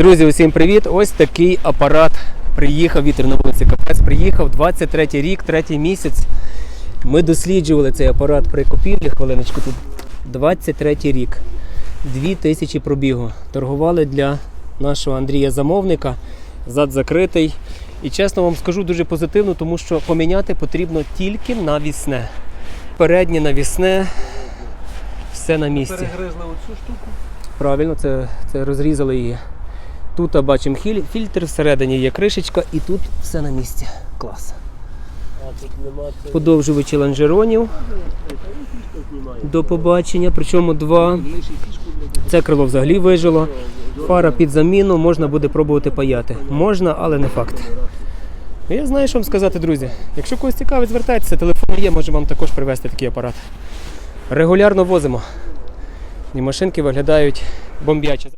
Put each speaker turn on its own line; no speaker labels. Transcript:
Друзі, усім привіт! Ось такий апарат приїхав, вітер на вулиці Капець приїхав, 23 рік, третій місяць. Ми досліджували цей апарат при купівлі, хвилиночку тут. 23 рік, 2000 пробігу. Торгували для нашого Андрія замовника, зад закритий. І чесно вам скажу дуже позитивно, тому що поміняти потрібно тільки навісне. Переднє навісне, все на місці.
Перегризли оцю штуку.
Правильно, це, це розрізали її. Тут бачимо фільтр, всередині є кришечка і тут все на місці. Клас. Подовжувачі лонжеронів. До побачення. Причому два. Це крило взагалі вижило. Фара під заміну, можна буде пробувати паяти. Можна, але не факт. Ну, Я знаю, що вам сказати, друзі. Якщо когось цікавить, звертайтеся, телефон є, може вам також привезти такий апарат. Регулярно возимо. І машинки виглядають бомбяче.